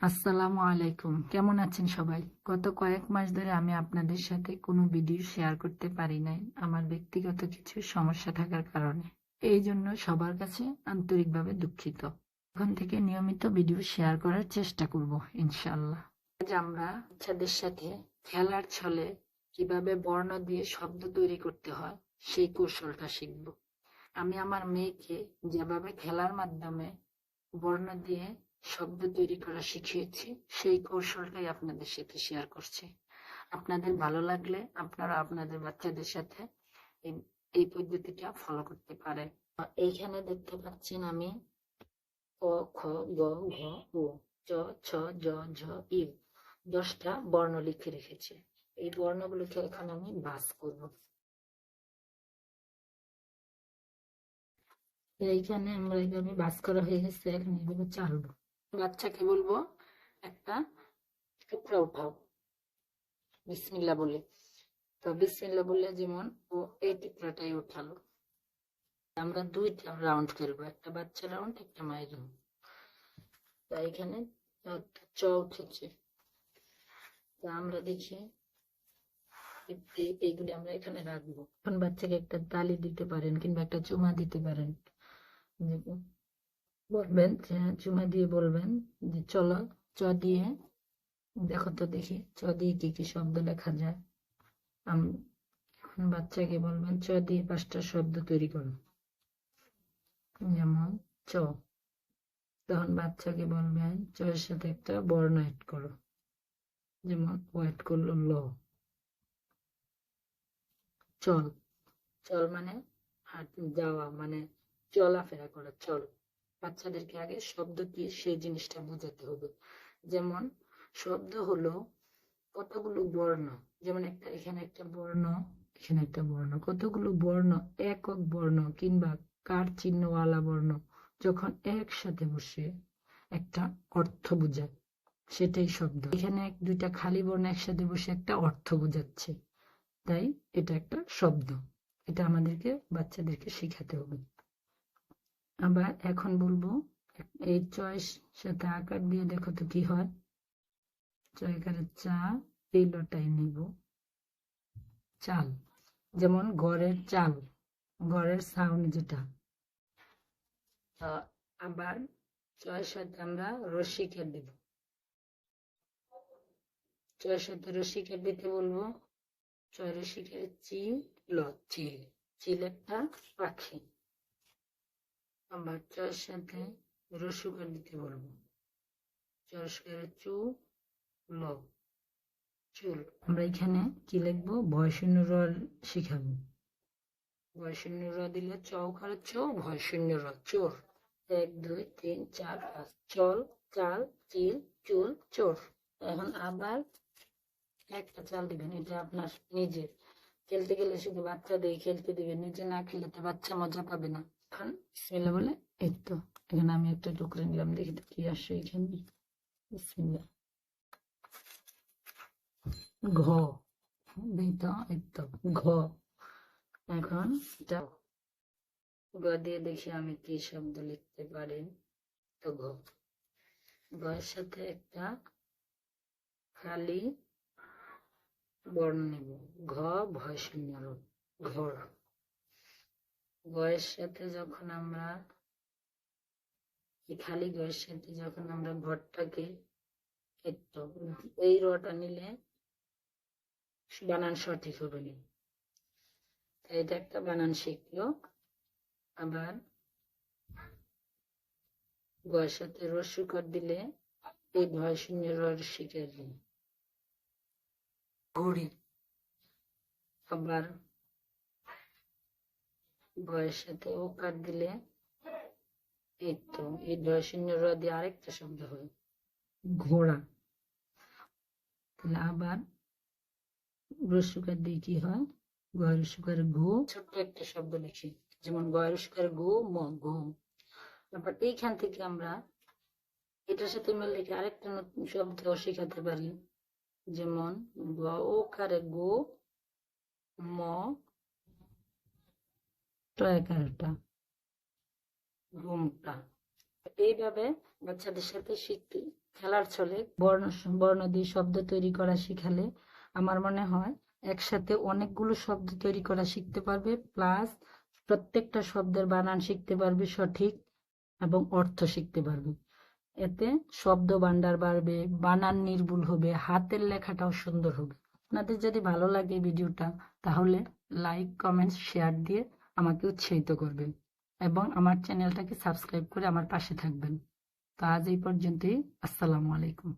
আসসালামু আলাইকুম। কেমন আছেন সবাই? গত কয়েক মাস ধরে আমি আপনাদের সাথে কোনো ভিডিও শেয়ার করতে পারি নাই, আমার ব্যক্তিগত কিছু সমস্যা থাকার কারণে। এই জন্য সবার কাছে আন্তরিকভাবে দুঃখিত। এখন থেকে নিয়মিত ভিডিও শেয়ার করার চেষ্টা করব, ইনশাআল্লাহ। আজ আমরা বাচ্চাদের সাথে খেলার ছলে কীভাবে বর্ণ দিয়ে শব্দ তৈরি করতে হয়, সেই কৌশলটা শিখব। আমি আমার মেয়েকে যেভাবে খেলার মাধ্যমে বর্ণ দিয়ে শব্দ তৈরি করা শিখিয়েছি, সেই কৌশলটাই আপনাদের সাথে শেয়ার করছি। আপনাদের ভালো লাগলে আপনারা আপনাদের বাচ্চাদের সাথে এই- পদ্ধতিটা ফলো করতে পারেন। এইখানে দেখতে পাচ্ছেন আমি ক, খ, গ, ঘ ও চ, ছ, জ, ঝ, ই, দশটা বর্ণ লিখে রেখেছি। এই বর্ণগুলোকে এখন আমি বাস করব। এইখানে আমরা এইভাবে বাস করা হয়ে গেছে, এখন এইভাবে চালবো। বাচ্চাকে বলব? একটা টুকরা উঠাও। বিসমিল্লা বলে। তো বিসমিল্লা বলে যেমন ও এই টুকরাটাই উঠালো। আমরা দুইটা রাউন্ড খেলব, একটা বাচ্চা রাউন্ড একটা মায়ের রাউন্ড তা এখানে চ উঠেছে। তা আমরা দেখি এই- এই- এইগুলি আমরা এখানে রাখব। এখন বাচ্চাকে একটা তালি দিতে পারেন কিংবা একটা চুমা দিতে পারেন। বলবেন যে চুমা দিয়ে বলবেন যে চলো, চ দিয়ে। দেখো তো দেখি, চ দিয়ে কি কি শব্দ লেখা যায়। এখন বাচ্চাকে বলবেন, চ দিয়ে পাঁচটা শব্দ তৈরি করো। যেমন চ। তখন বাচ্চাকে বলবেন চ এর সাথে একটা বর্ণ অ্যাড করো। যেমন, ও অ্যাড করল ল। চল। চল মানে হাঁট, যাওয়া মানে চলাফেরা করা, চল। বাচ্চাদেরকে আগে শব্দ কি সেই জিনিসটা বোঝাতে হবে। যেমন, শব্দ হলো কতগুলো বর্ণ। যেমন একটা, এখানে একটা বর্ণ, এখানে একটা বর্ণ। কতগুলো বর্ণ, একক বর্ণ কিংবা কার চিহ্নওয়ালা বর্ণ। যখন একসাথে বসে একটা অর্থ বোঝায়, সেটাই শব্দ। এখানে এক, দুইটা খালি বর্ণ একসাথে বসে একটা অর্থ বোঝাচ্ছে। তাই এটা একটা শব্দ। এটা আমাদেরকে, বাচ্চাদেরকে শেখাতে হবে। আবার এখন বলব এই চয়েস সাথে আকার দিয়ে দেখো তো কি হয় চয়কারের চা এই লটাই নিব চাল যেমন ঘরের চাল ঘরের সাউন্ড যেটা আবার চয়ের সাথে আমরা রশি রসিকের দিব চয়ের সাথে রশি রসিকের দিতে বলব চয় রসিকের চিল ল চিল চিল একটা পাখি বাচ্চার সাথে রসুকার দিতে বলব। চরস্কারের চু ল চুল, আমরা এখানে কি লিখব? ভয়শূন্য র শিখাবো। ভয়শূন্য র দিলে চৌকারে চৌ ভয়শূন্য র, চোর। এক, দুই, তিন, চার, পাঁচ। চল, চাল চিল চুল, চোর। এখন আবার একটা চাল দিবেন, এটা আপনার নিজের। খেলতে গেলে শুধু বাচ্চা দিয়ে খেলতে দিবেন, নিজে না খেলে তো বাচ্চা মজা পাবে না। এখন বলে এখানে আমি একটা নিলাম, দেখি তো কি এখানে। ঘ। এই তো এই তো, ঘ। এখন গ দিয়ে দেখি আমি কি শব্দ লিখতে পারি। তো ঘ। গয়ের সাথে একটা খালি বর্ণ নেব। ঘ, ভয় শূন্য ঘর গয়ের সাথে যখন আমরা এই খালি গয়ের সাথে যখন আমরা ঘরটাকে একটু এই রটা নিলে বানান সঠিক হবে না। এটা একটা বানান শিখলো। আবার গয়ের সাথে রস্যকর দিলে এই ভয় শূন্য রর শিখে ঘড়ি আবার সাথে ওকার দিলে এই তো, এই ভয় শূন্য দিয়ে আরেকটা শব্দ হয়, ঘোড়া। তাহলে আবার রসুকার দিয়ে কি হয়? গয়ের সুকার ছোট্ট একটা শব্দ লিখি, যেমন গয়ের সুকার ম তারপর এইখান থেকে আমরা এটার সাথে মিলে কি আরেকটা নতুন শব্দ শেখাতে পারি, যেমন গ ওকারে গো, ম এইভাবে বাচ্চাদের সাথে শিখতে খেলার ছলে বর্ণ বর্ণ দিয়ে শব্দ তৈরি করা শিখালে আমার মনে হয় একসাথে অনেকগুলো শব্দ তৈরি করা শিখতে পারবে, প্লাস প্রত্যেকটা শব্দের বানান শিখতে পারবে সঠিক এবং অর্থ শিখতে পারবে। এতে শব্দ ভান্ডার বাড়বে, বানান নির্ভুল হবে, হাতের লেখাটাও সুন্দর হবে। আপনাদের যদি ভালো লাগে ভিডিওটা, তাহলে লাইক কমেন্ট শেয়ার দিয়ে আমাকে উৎসাহিত করবেন এবং আমার চ্যানেলটাকে সাবস্ক্রাইব করে আমার পাশে থাকবেন। তো আজ এই পর্যন্তই। আসসালামু আলাইকুম।